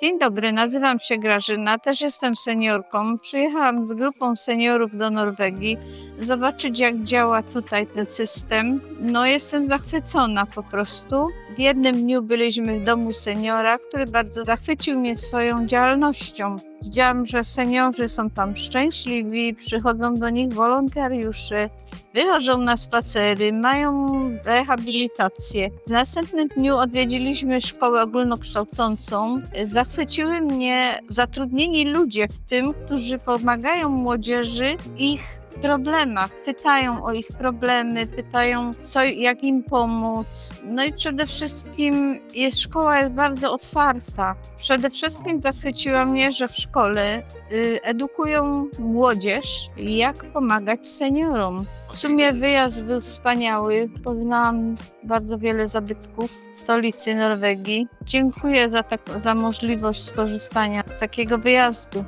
Dzień dobry, nazywam się Grażyna, też jestem seniorką. Przyjechałam z grupą seniorów do Norwegii, zobaczyć jak działa tutaj ten system. No jestem zachwycona po prostu. W jednym dniu byliśmy w domu seniora, który bardzo zachwycił mnie swoją działalnością. Widziałam, że seniorzy są tam szczęśliwi, przychodzą do nich wolontariusze, wychodzą na spacery, mają rehabilitację. W następnym dniu odwiedziliśmy szkołę ogólnokształcącą. Zachwyciły mnie zatrudnieni ludzie w tym, którzy pomagają młodzieży ich problemach. Pytają o ich problemy, pytają, co, jak im pomóc. No i przede wszystkim jest szkoła jest bardzo otwarta. Przede wszystkim zachwyciło mnie, że w szkole y, edukują młodzież, jak pomagać seniorom. W sumie wyjazd był wspaniały. Poznałam bardzo wiele zabytków w stolicy Norwegii. Dziękuję za, tak, za możliwość skorzystania z takiego wyjazdu.